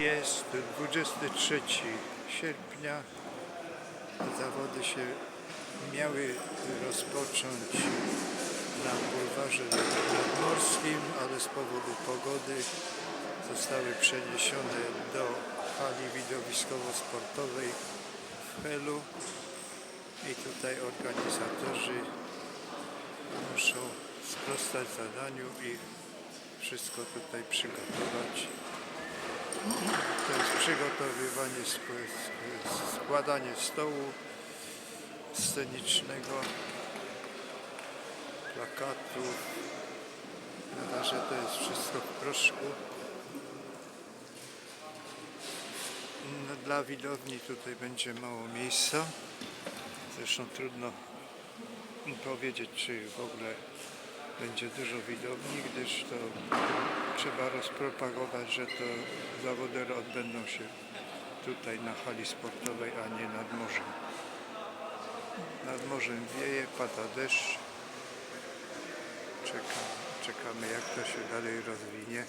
Jest 23 sierpnia. Zawody się miały rozpocząć na bulwarze nadmorskim, ale z powodu pogody zostały przeniesione do hali widowiskowo-sportowej w Helu. I tutaj organizatorzy muszą sprostać zadaniu i wszystko tutaj przygotować. To jest przygotowywanie, składanie stołu scenicznego, plakatów. Na razie to jest wszystko w proszku. No, Dla widowni tutaj będzie mało miejsca. Zresztą trudno powiedzieć, czy w ogóle będzie dużo widowni, gdyż to trzeba rozpropagować, że to zawody odbędą się tutaj na hali sportowej, a nie nad morzem. Nad morzem wieje, pada deszcz. Czekamy, czekamy jak to się dalej rozwinie.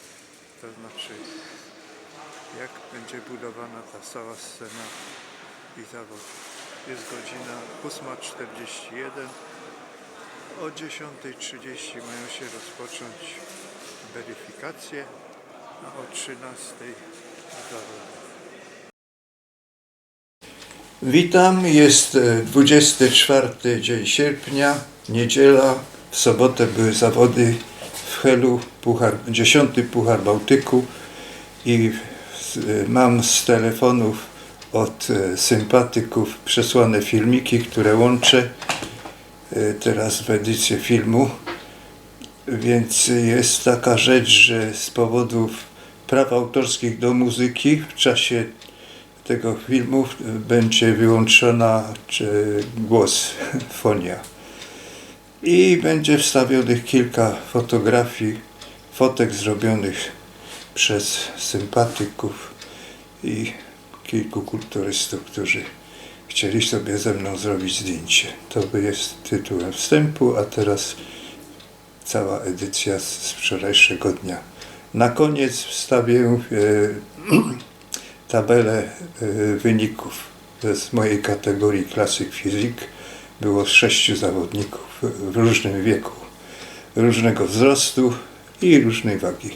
To znaczy jak będzie budowana ta cała scena i zawody. Jest godzina 8.41. O 10.30 mają się rozpocząć weryfikacje, a o 13.00 zawody. Witam, jest e, 24 dzień sierpnia, niedziela. W sobotę były zawody w Helu, puchar, 10 Puchar Bałtyku i e, mam z telefonów od e, sympatyków przesłane filmiki, które łączę e, teraz w edycję filmu. Więc jest taka rzecz, że z powodów praw autorskich do muzyki w czasie tego filmu będzie wyłączona głos, fonia. I będzie wstawionych kilka fotografii, fotek zrobionych przez sympatyków i kilku kulturystów, którzy chcieli sobie ze mną zrobić zdjęcie. To jest tytułem wstępu, a teraz cała edycja z z wczorajszego dnia. Na koniec wstawię e, tabelę e, wyników z mojej kategorii klasyk fizyk. Było sześciu zawodników w różnym wieku, różnego wzrostu i różnej wagi.